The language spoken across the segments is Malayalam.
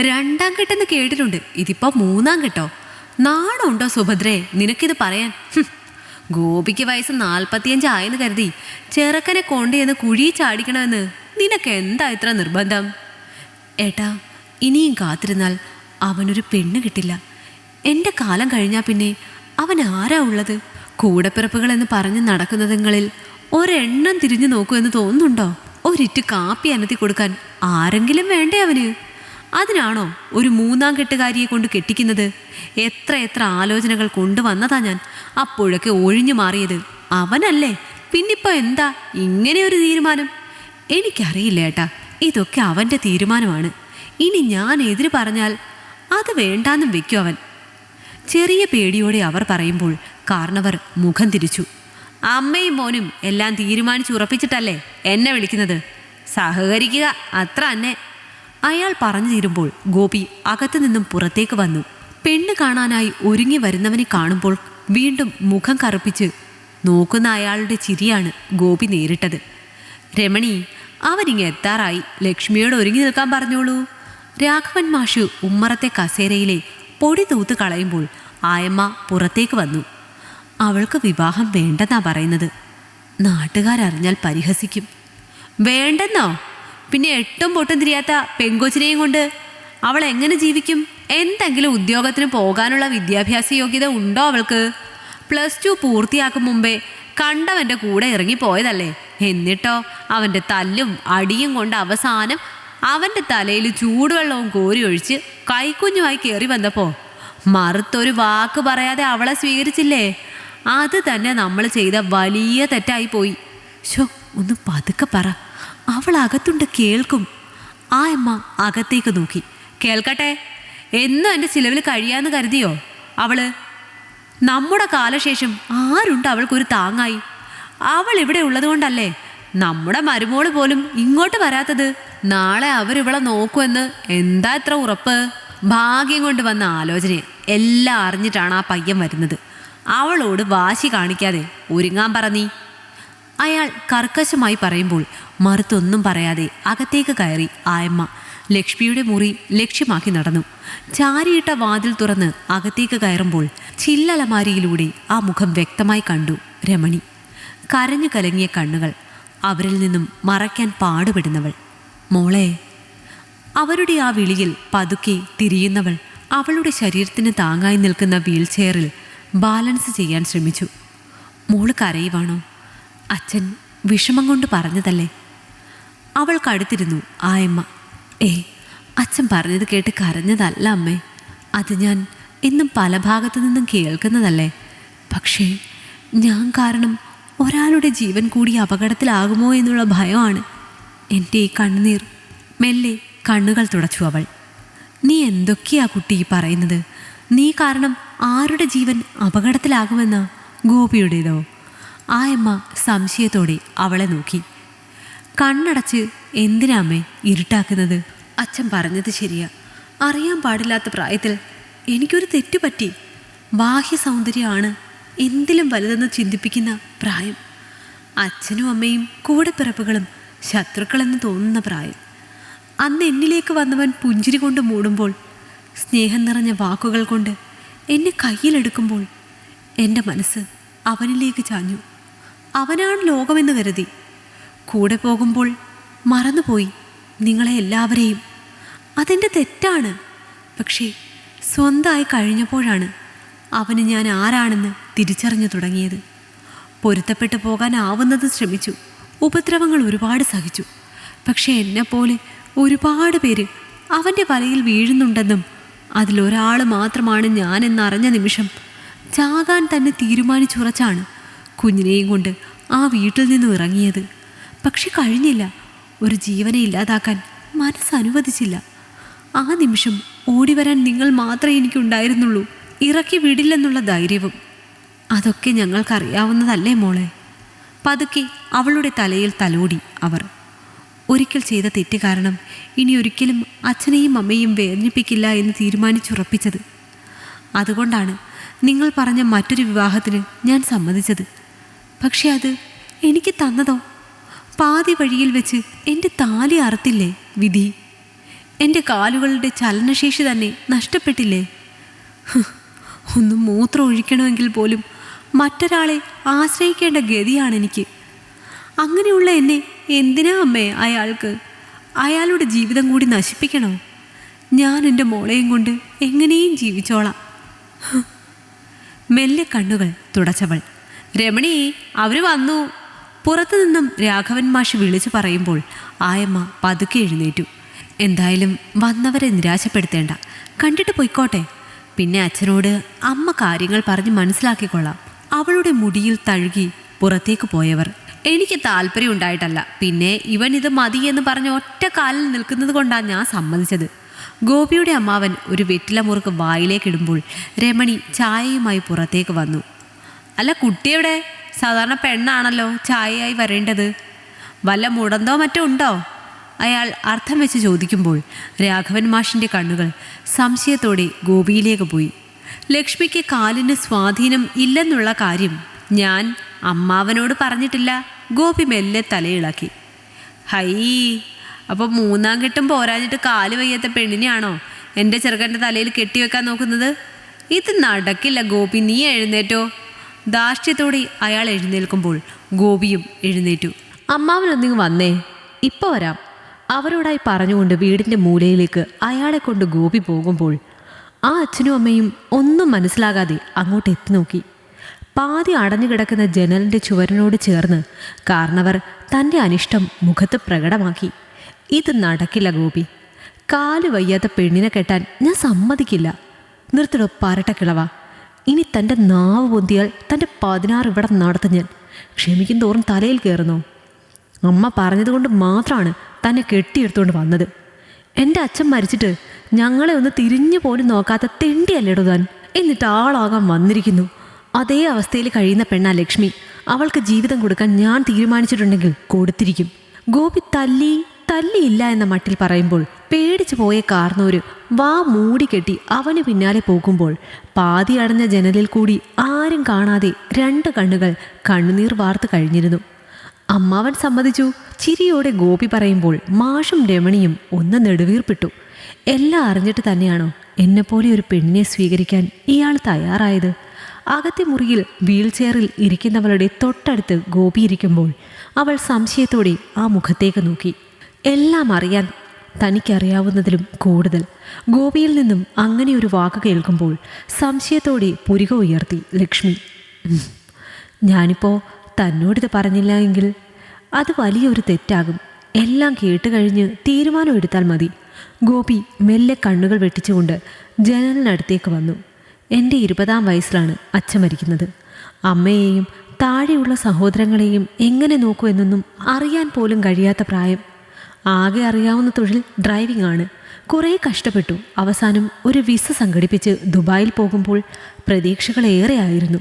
രണ്ടാം കെട്ടെന്ന് കേട്ടിട്ടുണ്ട്. ഇതിപ്പോ മൂന്നാം കെട്ടോ നാണമുണ്ടോ സുഭദ്രേ? നിനക്കിത് പറയാൻ. ഗോപിക്ക് വയസ്സ് നാൽപ്പത്തിയഞ്ച് ആയെന്ന് കരുതി ചെറുക്കനെ കൊണ്ടുചെന്ന് കുഴി ചാടിക്കണമെന്ന് നിനക്ക് എന്താ ഇത്ര നിർബന്ധം? ഏട്ടാ ഇനിയും കാത്തിരുന്നാൽ അവനൊരു പെണ്ണ് കിട്ടില്ല. എന്റെ കാലം കഴിഞ്ഞാൽ പിന്നെ അവൻ ആരാ ഉള്ളത്? കൂടപ്പിറപ്പുകളെന്ന് പറഞ്ഞ് നടക്കുന്നതുങ്ങളിൽ ഒരെണ്ണം തിരിഞ്ഞു നോക്കൂ എന്ന് തോന്നുന്നുണ്ടോ? ഒരിറ്റ് കാപ്പി അനത്തി കൊടുക്കാൻ ആരെങ്കിലും വേണ്ടേ അവന്? അതിനാണോ ഒരു മൂന്നാം കെട്ടുകാരിയെ കൊണ്ട് കെട്ടിക്കുന്നത്? എത്ര എത്ര ആലോചനകൾ കൊണ്ടുവന്നതാ ഞാൻ. അപ്പോഴൊക്കെ ഒഴിഞ്ഞു മാറിയത് അവനല്ലേ. പിന്നിപ്പോ എന്താ ഇങ്ങനെ ഒരു തീരുമാനം? എനിക്കറിയില്ല ഏട്ടാ. ഇതൊക്കെ അവന്റെ തീരുമാനമാണ്. ഇനി ഞാൻ എതിര് പറഞ്ഞാൽ അത് വേണ്ടാന്നും വെക്കും അവൻ. ചെറിയ പേടിയോടെ അവർ പറയുമ്പോൾ കാരണവർ മുഖം തിരിച്ചു. അമ്മയും മോനും എല്ലാം തീരുമാനിച്ചുറപ്പിച്ചിട്ടല്ലേ എന്നെ വിളിക്കുന്നത്? സഹകരിക്കുക അത്ര തന്നെ. അയാൾ പറഞ്ഞു തീരുമ്പോൾ ഗോപി അകത്തു നിന്നും പുറത്തേക്ക് വന്നു. പെണ്ണ് കാണാനായി ഒരുങ്ങി വരുന്നവനെ കാണുമ്പോൾ വീണ്ടും മുഖം കറുപ്പിച്ച് നോക്കുന്ന അയാളുടെ ചിരിയാണ് ഗോപി നേരിട്ടത്. രമണി അവനിങ്ങ് എത്താറായി. ലക്ഷ്മിയോട് ഒരുങ്ങി നിൽക്കാൻ പറഞ്ഞോളൂ. രാഘവൻ മാഷു ഉമ്മറത്തെ കസേരയിലെ പൊടി തൂത്ത് കളയുമ്പോൾ ആയമ്മ പുറത്തേക്ക് വന്നു. അവൾക്ക് വിവാഹം വേണ്ടെന്നാ പറയുന്നത്. നാട്ടുകാരറിഞ്ഞാൽ പരിഹസിക്കും. വേണ്ടെന്നോ? പിന്നെ എട്ടും പൊട്ടും തിരിയാത്ത പെങ്കൊച്ചിനെയും കൊണ്ട് അവൾ എങ്ങനെ ജീവിക്കും? എന്തെങ്കിലും ഉദ്യോഗത്തിന് പോകാനുള്ള വിദ്യാഭ്യാസ യോഗ്യത ഉണ്ടോ അവൾക്ക്? പ്ലസ് ടു പൂർത്തിയാക്കും മുമ്പേ കണ്ടവന്റെ കൂടെ ഇറങ്ങിപ്പോയതല്ലേ? എന്നിട്ടോ അവന്റെ തല്ലും അടിയും കൊണ്ട് അവസാനം അവന്റെ തലയിൽ ചൂടുവെള്ളവും കോരി ഒഴിച്ച് കൈക്കുഞ്ഞുമായി കയറി വന്നപ്പോൾ മറുത്തൊരു വാക്ക് പറയാതെ അവളെ സ്വീകരിച്ചില്ലേ? അത് തന്നെ നമ്മൾ ചെയ്ത വലിയ തെറ്റായി പോയി. ഷോ ഒന്ന് പതുക്കെ പറ. അവൾ അകത്തുണ്ട് കേൾക്കും. ആ അമ്മ അകത്തേക്ക് നോക്കി. കേൾക്കട്ടെ എന്നും എന്റെ ചിലവിൽ കഴിയാന്ന് കരുതിയോ? അവൾ നമ്മുടെ കാലശേഷം ആരുണ്ട് അവൾക്കൊരു താങ്ങായി? അവൾ ഇവിടെ ഉള്ളതുകൊണ്ടല്ലേ നമ്മുടെ മരുമോൾ പോലും ഇങ്ങോട്ട് വരാത്തത്? നാളെ അവരിവളെ നോക്കുമെന്ന് എന്താ ഇത്ര ഉറപ്പ്? ഭാഗ്യം കൊണ്ട് വന്ന ആലോചന എല്ലാം അറിഞ്ഞിട്ടാണ് ആ പയ്യൻ വരുന്നത്. അവളോട് വാശി കാണിക്കാതെ ഒരുങ്ങാൻ പറഞ്ഞീ അയാൾ കർക്കശമായി പറയുമ്പോൾ മറുത്തൊന്നും പറയാതെ അകത്തേക്ക് കയറി ആയമ്മ ലക്ഷ്മിയുടെ മുറി ലക്ഷ്യമാക്കി നടന്നു. ചാരിയിട്ട വാതിൽ തുറന്ന് അകത്തേക്ക് കയറുമ്പോൾ ചില്ലലമാരിയിലൂടെ ആ മുഖം വ്യക്തമായി കണ്ടു രമണി. കരഞ്ഞു കലങ്ങിയ കണ്ണുകൾ അവരിൽ നിന്നും മറയ്ക്കാൻ പാടുപെടുന്നവൾ. മോളെ അവരുടെ ആ വിളിയിൽ പതുക്കെ തിരിയുന്നവൾ അവളുടെ ശരീരത്തിന് താങ്ങായി നിൽക്കുന്ന വീൽചെയറിൽ ബാലൻസ് ചെയ്യാൻ ശ്രമിച്ചു. മോൾ കരയുവാണോ? അച്ഛൻ വിഷമം കൊണ്ട് പറഞ്ഞതല്ലേ? അവൾ കടുത്തിരുന്നു ആയമ്മ ഏ അച്ഛൻ പറഞ്ഞത് കേട്ട് കരഞ്ഞതല്ല അമ്മേ. അത് ഞാൻ എന്നും പല ഭാഗത്തു നിന്നും കേൾക്കുന്നതല്ലേ. പക്ഷേ ഞാൻ കാരണം ഒരാളുടെ ജീവൻ കൂടി അപകടത്തിലാകുമോ എന്നുള്ള ഭയമാണ്. എന്റെ ഈ കണ്ണുനീർ മെല്ലെ കണ്ണുകൾ തുടച്ചു അവൾ. നീ എന്തൊക്കെയാ കുട്ടി പറയുന്നത്? നീ കാരണം ആരുടെ ജീവൻ അപകടത്തിലാകുമെന്ന ഗോപിയുടേതോ? ആയമ്മ സംശയത്തോടെ അവളെ നോക്കി. കണ്ണടച്ച് എന്തിനാമേ ഇരുട്ടാക്കുന്നത്? അച്ഛൻ പറഞ്ഞത് ശരിയാ. അറിയാൻ പാടില്ലാത്ത പ്രായത്തിൽ എനിക്കൊരു തെറ്റ് പറ്റി. ബാഹ്യ സൗന്ദര്യമാണ് എന്തിലും വലുതെന്ന് ചിന്തിപ്പിക്കുന്ന പ്രായം. അച്ഛനും അമ്മയും കൂടെപ്പിറപ്പുകളും ശത്രുക്കളെന്ന് തോന്നുന്ന പ്രായം. അന്ന് എന്നിലേക്ക് വന്നവൻ പുഞ്ചിരി കൊണ്ട് മൂടുമ്പോൾ സ്നേഹം നിറഞ്ഞ വാക്കുകൾ കൊണ്ട് എന്നെ കയ്യിലെടുക്കുമ്പോൾ എന്റെ മനസ്സ് അവനിലേക്ക് ചാഞ്ഞു. അവനാണ് ലോകമെന്ന് കരുതി. കൂടെ പോകുമ്പോൾ മറന്നുപോയി നിങ്ങളെ എല്ലാവരെയും. അതെന്റെ തെറ്റാണ്. പക്ഷേ സ്വന്തമായി കഴിഞ്ഞപ്പോഴാണ് അവന് ഞാൻ ആരാണെന്ന് തിരിച്ചറിഞ്ഞു തുടങ്ങിയത്. പൊരുത്തപ്പെട്ടു പോകാനാവുന്നത് ശ്രമിച്ചു. ഉപദ്രവങ്ങൾ ഒരുപാട് സഹിച്ചു. പക്ഷേ എന്നെപ്പോലെ ഒരുപാട് പേര് അവന്റെ വലയിൽ വീഴുന്നുണ്ടെന്നും അതിലൊരാൾ മാത്രമാണ് ഞാനെന്നറിഞ്ഞ നിമിഷം ചാകാൻ തന്നെ തീരുമാനിച്ചുറച്ചാണ് കുഞ്ഞിനെയും കൊണ്ട് ആ വീട്ടിൽ നിന്നും ഇറങ്ങിയത്. പക്ഷെ കഴിഞ്ഞില്ല. ഒരു ജീവനെ ഇല്ലാതാക്കാൻ മനസ്സ് അനുവദിച്ചില്ല. ആ നിമിഷം ഓടിവരാൻ നിങ്ങൾ മാത്രമേ എനിക്കുണ്ടായിരുന്നുള്ളൂ. ഇറക്കി വിടില്ലെന്നുള്ള ധൈര്യവും. അതൊക്കെ ഞങ്ങൾക്കറിയാവുന്നതല്ലേ മോളെ? പതുക്കെ അവളുടെ തലയിൽ തലോടി അവർ. ഒരിക്കൽ ചെയ്ത തെറ്റ് കാരണം ഇനി ഒരിക്കലും അച്ഛനെയും അമ്മയും വേദനിപ്പിക്കില്ല എന്ന് തീരുമാനിച്ചുറപ്പിച്ചത്. അതുകൊണ്ടാണ് നിങ്ങൾ പറഞ്ഞ മറ്റൊരു വിവാഹത്തിന് ഞാൻ സമ്മതിച്ചത്. പക്ഷേ അത് എനിക്ക് തന്നതോ? പാതി വഴിയിൽ വെച്ച് എന്റെ താലി അറുത്തില്ലേ വിധി? എന്റെ കാലുകളുടെ ചലനശേഷി തന്നെ നഷ്ടപ്പെട്ടില്ലേ? ഒന്ന് മൂത്രം ഒഴിക്കണമെങ്കിൽ പോലും മറ്റൊരാളെ ആശ്രയിക്കേണ്ട ഗതിയാണ് എനിക്ക്. അങ്ങനെയുള്ള എന്നെ എന്തിനാ അമ്മേ അയാൾക്ക്? അയാളുടെ ജീവിതം കൂടി നശിപ്പിക്കണോ? ഞാൻ എന്റെ മോളെയും കൊണ്ട് എങ്ങനെയും ജീവിച്ചോളാം. മെല്ലെ കണ്ണുകൾ തുടച്ചവൾ. രമണി അവർ വന്നു. പുറത്തു നിന്നും രാഘവൻ മാഷ് വിളിച്ചു പറയുമ്പോൾ ആയമ്മ പതുക്കെ എഴുന്നേറ്റു. എന്തായാലും വന്നവരെ നിരാശപ്പെടുത്തേണ്ട. കണ്ടിട്ട് പൊയ്ക്കോട്ടെ. പിന്നെ അച്ഛനോട് അമ്മ കാര്യങ്ങൾ പറഞ്ഞ് മനസ്സിലാക്കിക്കൊള്ളാം. അവളുടെ മുടിയിൽ തഴുകി പുറത്തേക്ക് പോയവർ. എനിക്ക് താല്പര്യം ഉണ്ടായിട്ടല്ല. പിന്നെ ഇവൻ ഇത് മതി എന്ന് പറഞ്ഞ് ഒറ്റ കാലിൽ നിൽക്കുന്നത് കൊണ്ടാണ് ഞാൻ സമ്മതിച്ചത്. ഗോപിയുടെ അമ്മാവൻ ഒരു വെറ്റില മുറുക്ക് വായിലേക്കിടുമ്പോൾ രമണി ചായയുമായി പുറത്തേക്ക് വന്നു. അല്ല കുട്ടിയുടെ സാധാരണ പെണ്ണാണല്ലോ ചായയായി വരേണ്ടത്. വല്ല മുടന്തോ മറ്റോ ഉണ്ടോ? അയാൾ അർത്ഥം വെച്ച് ചോദിക്കുമ്പോൾ രാഘവൻ മാഷിന്റെ കണ്ണുകൾ സംശയത്തോടെ ഗോപിയിലേക്ക് പോയി. ലക്ഷ്മിക്ക് കാലിന് സ്വാധീനം ഇല്ലെന്നുള്ള കാര്യം ഞാൻ അമ്മാവനോട് പറഞ്ഞിട്ടില്ല. ഗോപി മെല്ലെ തലയിളക്കി. ഹൈ അപ്പോൾ മൂന്നാം കെട്ടും പോരാഞ്ഞിട്ട് കാൽ വയ്യാത്ത പെണ്ണിനെയാണോ എന്റെ ചെറുക്കന്റെ തലയിൽ കെട്ടിവെക്കാൻ നോക്കുന്നത്? ഇത് നടക്കില്ല ഗോപി നീ എഴുന്നേറ്റോ. ധാർഷ്ട്യത്തോടെ അയാൾ എഴുന്നേൽക്കുമ്പോൾ ഗോപിയും എഴുന്നേറ്റു. അമ്മാവനൊന്നിങ്ങ് വന്നേ ഇപ്പൊ വരാം. അവരോടായി പറഞ്ഞുകൊണ്ട് വീടിന്റെ മൂലയിലേക്ക് അയാളെ കൊണ്ട് ഗോപി പോകുമ്പോൾ ആ അച്ഛനും അമ്മയും ഒന്നും മനസ്സിലാകാതെ അങ്ങോട്ട് എത്തി നോക്കി. പാതി അടഞ്ഞു കിടക്കുന്ന ജനലിന്റെ ചുവരനോട് ചേർന്ന് കാരണവർ തന്റെ അനിഷ്ടം മുഖത്ത് പ്രകടമാക്കി. ഇത് നടക്കില്ല ഗോപി. കാൽ വയ്യാത്ത പെണ്ണിനെ കെട്ടാൻ ഞാൻ സമ്മതിക്കില്ല. നിർത്തിടോ പാരട്ടക്കിളവാ കിളവ. ഇനി തന്റെ നാവ് പൊന്തിയാൽ തന്റെ പതിനാറ് ഇവിടെ നടത്തും ഞാൻ. ക്ഷമിക്കും തോറും തലയിൽ കയറുന്നു. അമ്മ പറഞ്ഞതുകൊണ്ട് മാത്രമാണ് തന്നെ കെട്ടിയെടുത്തുകൊണ്ട് വന്നത്. എന്റെ അച്ഛൻ മരിച്ചിട്ട് ഞങ്ങളെ ഒന്ന് തിരിഞ്ഞു പോലും നോക്കാത്ത തെണ്ടിയല്ലേടോ താൻ? എന്നിട്ട് ആളാകാൻ വന്നിരിക്കുന്നു. അതേ അവസ്ഥയിൽ കഴിയുന്ന പെണ്ണാ ലക്ഷ്മി. അവൾക്ക് ജീവിതം കൊടുക്കാൻ ഞാൻ തീരുമാനിച്ചിട്ടുണ്ടെങ്കിൽ കൊടുത്തിരിക്കും. ഗോപി തല്ലി തല്ലിയില്ല എന്ന മട്ടിൽ പറയുമ്പോൾ പേടിച്ചു പോയ കാർന്നൂര് വാ മൂടിക്കെട്ടി അവന് പിന്നാലെ പോകുമ്പോൾ പാതി അടഞ്ഞ ജനലിൽ കൂടി ആരും കാണാതെ രണ്ട് കണ്ണുകൾ കണ്ണുനീർ വാർത്ത് കഴിഞ്ഞിരുന്നു. അമ്മാവൻ സമ്മതിച്ചു. ചിരിയോടെ ഗോപി പറയുമ്പോൾ മാഷും രമണിയും ഒന്ന് നെടുവീർപ്പിട്ടു. എല്ലാം അറിഞ്ഞിട്ട് തന്നെയാണോ എന്നെപ്പോലെ ഒരു പെണ്ണിനെ സ്വീകരിക്കാൻ ഇയാൾ തയ്യാറായത്? അകത്തെ മുറിയിൽ വീൽ ചെയറിൽ ഇരിക്കുന്നവളുടെ തൊട്ടടുത്ത് ഗോപി ഇരിക്കുമ്പോൾ അവൾ സംശയത്തോടെ ആ മുഖത്തേക്ക് നോക്കി. എല്ലാം അറിയാൻ തനിക്കറിയാവുന്നതിലും കൂടുതൽ. ഗോപിയിൽ നിന്നും അങ്ങനെ ഒരു വാക്ക് കേൾക്കുമ്പോൾ സംശയത്തോടെ പുരിക ഉയർത്തി ലക്ഷ്മി. ഞാനിപ്പോൾ തന്നോടിത് പറഞ്ഞില്ല എങ്കിൽ അത് വലിയൊരു തെറ്റാകും. എല്ലാം കേട്ട് കഴിഞ്ഞ് തീരുമാനം എടുത്താൽ മതി. ഗോപി മെല്ലെ കണ്ണുകൾ വെട്ടിച്ചുകൊണ്ട് ജനലിനടുത്തേക്ക് വന്നു. എന്റെ ഇരുപതാം വയസ്സിലാണ് അച്ഛൻ മരിക്കുന്നത്. അമ്മയെയും താഴെയുള്ള സഹോദരങ്ങളെയും എങ്ങനെ നോക്കൂ എന്നൊന്നും അറിയാൻ പോലും കഴിയാത്ത പ്രായം ആകെ അറിയാവുന്ന തൊഴിൽ ഡ്രൈവിംഗ് ആണ്. കുറേ കഷ്ടപ്പെട്ടു. അവസാനം ഒരു വിസ സംഘടിപ്പിച്ച് ദുബായിൽ പോകുമ്പോൾ പ്രതീക്ഷകൾ ഏറെയായിരുന്നു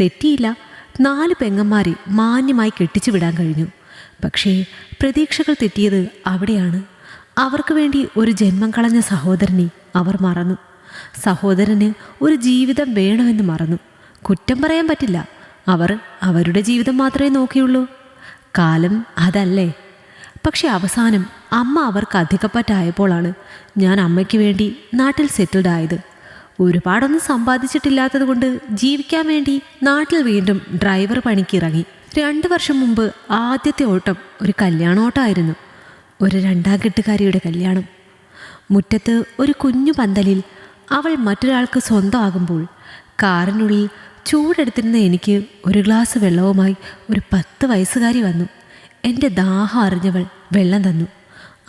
തെറ്റിയില്ല. നാല് പെങ്ങന്മാരെ മാന്യമായി കെട്ടിച്ചു വിടാൻ കഴിഞ്ഞു. പക്ഷേ പ്രതീക്ഷകൾ തെറ്റിയത് അവിടെയാണ്. അവർക്ക് വേണ്ടി ഒരു ജന്മം കളഞ്ഞ സഹോദരനെ അവർ മറന്നു. സഹോദരന് ഒരു ജീവിതം വേണമെന്ന് മറന്നു. കുറ്റം പറയാൻ പറ്റില്ല. അവർ അവരുടെ ജീവിതം മാത്രമേ നോക്കിയുള്ളൂ. കാലം അതല്ലേ. പക്ഷെ അവസാനം അമ്മ അവർക്ക് അധികപ്പറ്റായപ്പോഴാണ് ഞാൻ അമ്മയ്ക്ക് വേണ്ടി നാട്ടിൽ സെറ്റിൽഡ് ആയത്. ഒരുപാടൊന്നും സമ്പാദിച്ചിട്ടില്ലാത്തത് കൊണ്ട് ജീവിക്കാൻ വേണ്ടി നാട്ടിൽ വീണ്ടും ഡ്രൈവർ പണിക്ക് ഇറങ്ങി രണ്ട് വർഷം മുമ്പ് ആദ്യത്തെ ഓട്ടം ഒരു കല്യാണോട്ടമായിരുന്നു ഒരു രണ്ടാം കെട്ടുകാരിയുടെ കല്യാണം. മുറ്റത്ത് ഒരു കുഞ്ഞു പന്തലിൽ അവൾ മറ്റൊരാൾക്ക് സ്വന്തമാകുമ്പോൾ കാറിനുള്ളിൽ ചൂടെടുത്തിരുന്ന എനിക്ക് ഒരു ഗ്ലാസ് വെള്ളവുമായി ഒരു പത്ത് വയസ്സുകാരി വന്നു. എന്റെ ദാഹം അറിഞ്ഞവൾ വെള്ളം തന്നു.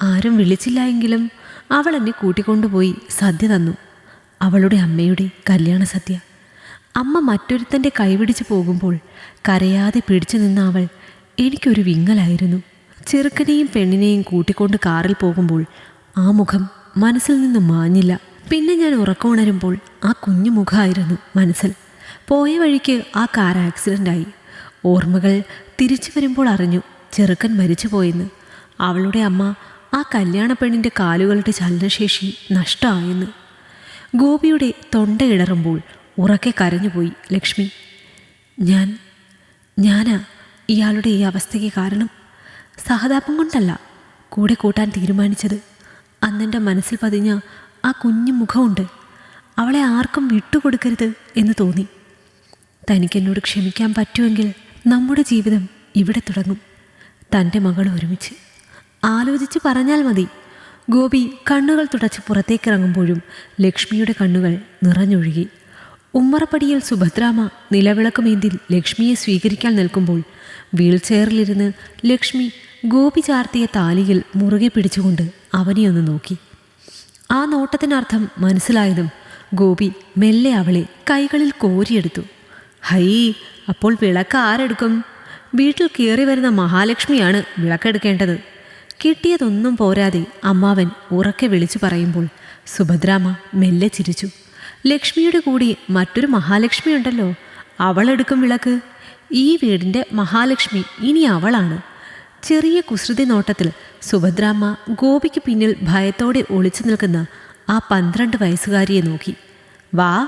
ആരും വിളിച്ചില്ല എങ്കിലും അവൾ എന്നെ കൂട്ടിക്കൊണ്ടുപോയി സദ്യ തന്നു. അവളുടെ അമ്മയുടെ കല്യാണ സദ്യ. അമ്മ മറ്റൊരുത്തന്റെ കൈപിടിച്ച് പോകുമ്പോൾ കരയാതെ പിടിച്ചു നിന്ന അവൾ എനിക്കൊരു വിങ്ങലായിരുന്നു. ചെറുക്കനെയും പെണ്ണിനെയും കൂട്ടിക്കൊണ്ട് കാറിൽ പോകുമ്പോൾ ആ മുഖം മനസ്സിൽ നിന്ന് മാഞ്ഞില്ല. പിന്നെ ഞാൻ ഉറക്കമുണരുമ്പോൾ ആ കുഞ്ഞു മുഖമായിരുന്നു മനസ്സിൽ. പോയ വഴിക്ക് ആ കാർ ആക്സിഡന്റായി ഓർമ്മകൾ തിരിച്ചു വരുമ്പോൾ അറിഞ്ഞു. ചെറുക്കൻ മരിച്ചുപോയെന്ന്. അവളുടെ അമ്മ ആ കല്യാണ പെണ്ണിന്റെ കാലുകളുടെ ചലനശേഷി നഷ്ടമായെന്ന് ഗോപിയുടെ തൊണ്ട ഇടറുമ്പോൾ ഉറക്കെ കരഞ്ഞുപോയി ലക്ഷ്മി. ഞാൻ ഞാനാ ഇയാളുടെ ഈ അവസ്ഥയ്ക്ക് കാരണം? സഹതാപം കൊണ്ടല്ല കൂടെ കൂട്ടാൻ തീരുമാനിച്ചത്. അന്നെന്റെ മനസ്സിൽ പതിഞ്ഞ ആ കുഞ്ഞു മുഖമുണ്ട്. അവളെ ആർക്കും വിട്ടുകൊടുക്കരുത് എന്ന് തോന്നി. തനിക്കെന്നോട് ക്ഷമിക്കാൻ പറ്റുമെങ്കിൽ നമ്മുടെ ജീവിതം ഇവിടെ തുടങ്ങും. തന്റെ മകൾ ഒരുമിച്ച്. ആലോചിച്ച് പറഞ്ഞാൽ മതി. ഗോപി കണ്ണുകൾ തുടച്ച് പുറത്തേക്കിറങ്ങുമ്പോഴും ലക്ഷ്മിയുടെ കണ്ണുകൾ നിറഞ്ഞൊഴുകി. ഉമ്മറപ്പടിയിൽ സുഭദ്രാമ നിലവിളക്കുമേന്തിൽ ലക്ഷ്മിയെ സ്വീകരിക്കാൻ നിൽക്കുമ്പോൾ വീൽചെയറിലിരുന്ന് ലക്ഷ്മി ഗോപി ചാർത്തിയ താലിയിൽ മുറുകെ പിടിച്ചുകൊണ്ട് അവനെ ഒന്ന് നോക്കി. ആ നോട്ടത്തിനർത്ഥം മനസ്സിലായതും ഗോപി മെല്ലെ അവളെ കൈകളിൽ കോരിയെടുത്തു. ഹൈ അപ്പോൾ വിളക്ക് ആരെടുക്കും? വീട്ടിൽ കയറി വരുന്ന മഹാലക്ഷ്മിയാണ് വിളക്കെടുക്കേണ്ടത്. കിട്ടിയതൊന്നും പോരാതെ അമ്മാവൻ ഉറക്കെ വിളിച്ചു പറയുമ്പോൾ സുഭദ്രാമ്മ മെല്ലെ ചിരിച്ചു. ലക്ഷ്മിയുടെ കൂടി മറ്റൊരു മഹാലക്ഷ്മി ഉണ്ടല്ലോ അവളെടുക്കും വിളക്ക്. ഈ വീടിന്റെ മഹാലക്ഷ്മി ഇനി അവളാണ്. ചെറിയ കുസൃതി നോട്ടത്തിൽ സുഭദ്രാമ്മ ഗോപിക്ക് പിന്നിൽ ഭയത്തോടെ ഒളിച്ചു നിൽക്കുന്ന ആ പന്ത്രണ്ട് വയസ്സുകാരിയെ നോക്കി. വാ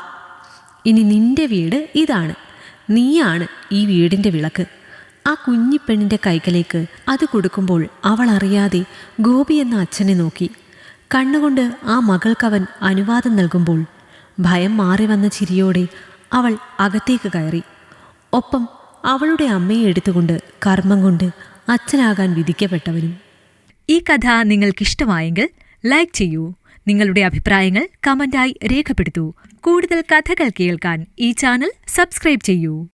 ഇനി നിന്റെ വീട് ഇതാണ്. നീയാണ് ഈ വീടിന്റെ വിളക്ക്. ആ കുഞ്ഞിപ്പെണ്ണിന്റെ കൈകളിലേക്ക് അത് കൊടുക്കുമ്പോൾ അവൾ അറിയാതെ ഗോപി എന്ന അച്ഛനെ നോക്കി. കണ്ണുകൊണ്ട് ആ മകൾക്കവൻ അനുവാദം നൽകുമ്പോൾ ഭയം മാറി വന്ന ചിരിയോടെ അവൾ അകത്തേക്ക് കയറി. ഒപ്പം അവളുടെ അമ്മയെ എടുത്തുകൊണ്ട് കർമ്മം കൊണ്ട് അച്ഛനാകാൻ വിധിക്കപ്പെട്ടവരും ഈ കഥ നിങ്ങൾക്കിഷ്ടമായെങ്കിൽ ലൈക്ക് ചെയ്യൂ. നിങ്ങളുടെ അഭിപ്രായങ്ങൾ കമന്റായി രേഖപ്പെടുത്തൂ. കൂടുതൽ കഥകൾ കേൾക്കാൻ ഈ ചാനൽ സബ്സ്ക്രൈബ് ചെയ്യൂ.